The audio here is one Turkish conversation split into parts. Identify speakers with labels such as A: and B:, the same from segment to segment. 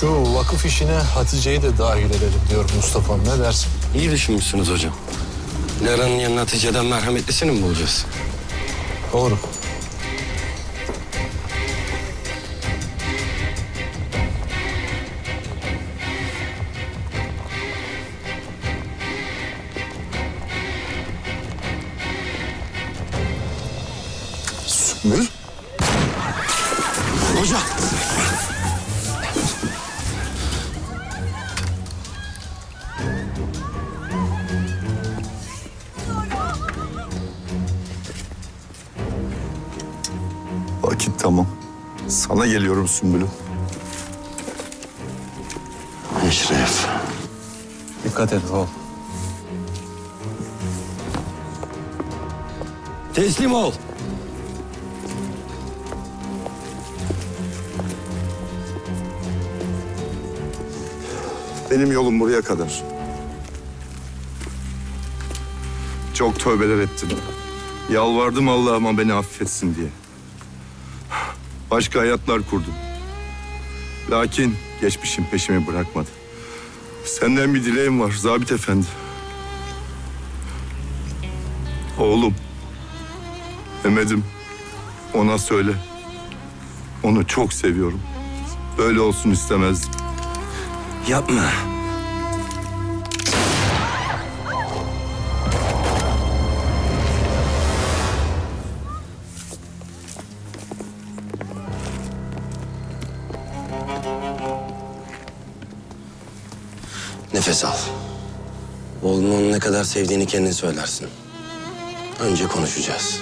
A: Şu vakıf işine Hatice'yi de dahil edelim diyor Mustafa'm. Ne dersin?
B: İyi düşünmüşsünüz hocam. Lara'nın yanına Hatice'den merhametlisini mi bulacağız?
A: Doğru. Sümbül?
C: Tamam. Sana geliyorum Sümbül'üm.
B: Eşref.
A: Dikkat et oğul.
B: Teslim ol.
C: Benim yolum buraya kadar. Çok tövbeler ettim. Yalvardım Allah'ıma beni affetsin diye. Başka hayatlar kurdum. Lakin geçmişim peşimi bırakmadı. Senden bir dileğim var Zabit Efendi. Oğlum. Mehmet'im. Ona söyle. Onu çok seviyorum. Böyle olsun istemezdim.
B: Yapma. Nefes al. Oğlunu ne kadar sevdiğini kendin söylersin. Önce konuşacağız.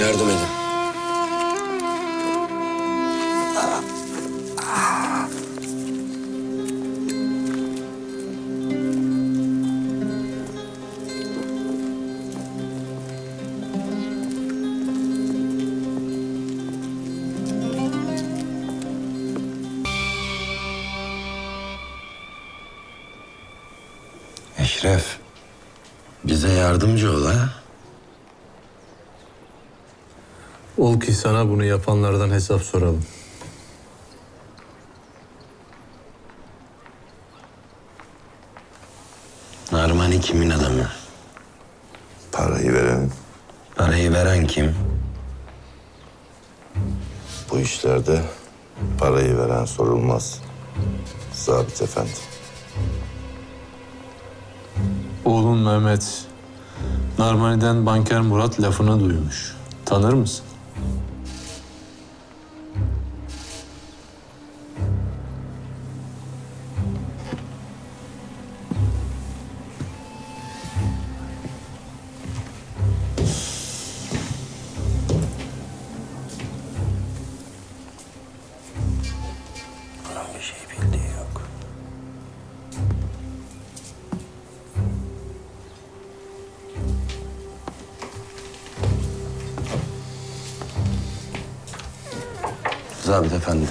B: Yardım edin. Eşref, bize yardımcı ol ha.
A: Ol ki sana bunu yapanlardan hesap soralım.
B: Narmani kimin adamı?
D: Parayı verenin
B: Parayı veren kim?
D: bu işlerde parayı veren sorulmaz. Zabit efendi.
A: Oğlun Mehmet, Narmani'den banker Murat lafını duymuş. Tanır mısın?
B: Zabit efendi.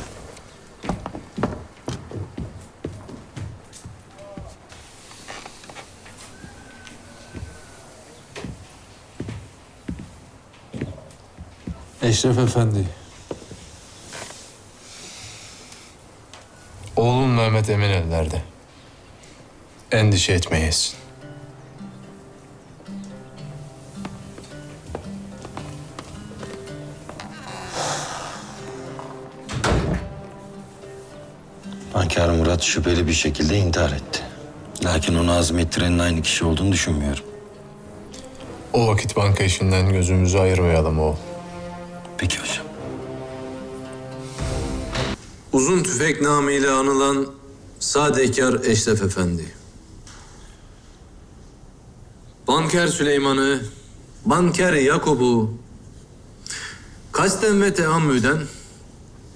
A: Eşref Efendi. Oğlun Mehmet emin ellerde. Endişe etmeyesin.
B: Banker Murat şüpheli bir şekilde intihar etti. Lakin onu azmettirenin aynı kişi olduğunu düşünmüyorum.
A: O vakit banka işinden gözümüzü ayırmayalım oğul.
B: Peki hocam.
E: Uzun tüfek namıyla anılan Sadekar Eşref Efendi. Banker Süleyman'ı, Banker Yakup'u kasten ve teammüden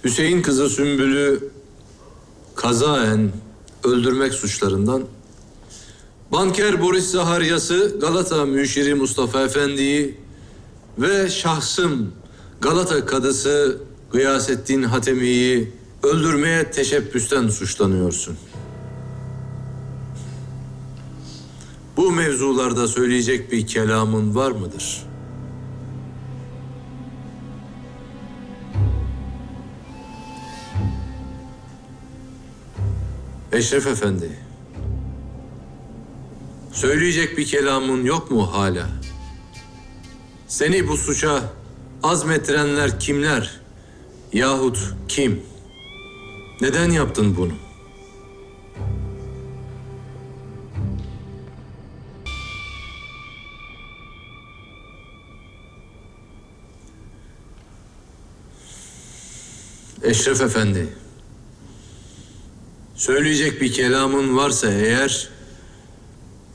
E: Hüseyin kızı Sümbül'ü kazaen öldürmek suçlarından Banker Boris Zaharyas'ı Galata Müşiri Mustafa Efendi'yi ve şahsım Galata Kadısı Gıyasettin Hatemi'yi öldürmeye teşebbüsten suçlanıyorsun. Bu mevzularda söyleyecek bir kelamın var mıdır? Eşref Efendi. Söyleyecek bir kelamın yok mu hala? Seni bu suça azmettirenler kimler? Yahut kim? Neden yaptın bunu? Eşref Efendi. Söyleyecek bir kelamın varsa eğer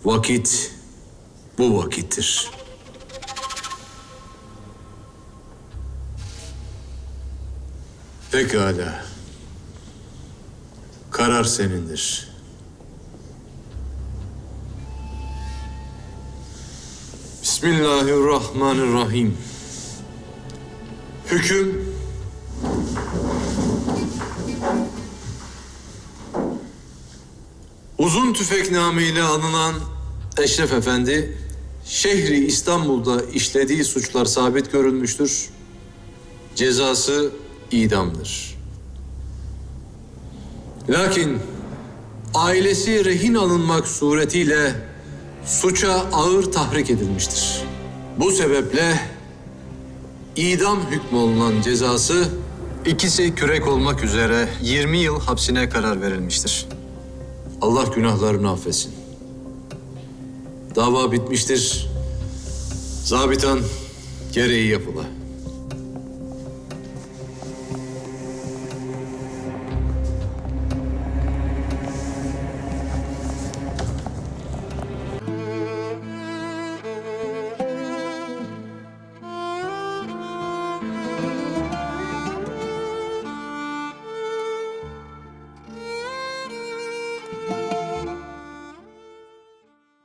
E: vakit bu vakittir. Pekala. Karar senindir. Bismillahirrahmanirrahim. Hüküm Uzun tüfek namıyla anılan Eşref Efendi, şehri İstanbul'da işlediği suçlar sabit görülmüştür. Cezası idamdır. Lakin ailesi rehin alınmak suretiyle suça ağır tahrik edilmiştir. Bu sebeple idam hükmolunan cezası ikisi kürek olmak üzere 20 yıl hapsine karar verilmiştir. Allah günahlarını affetsin. Dava bitmiştir. Zabitan gereği yapıla.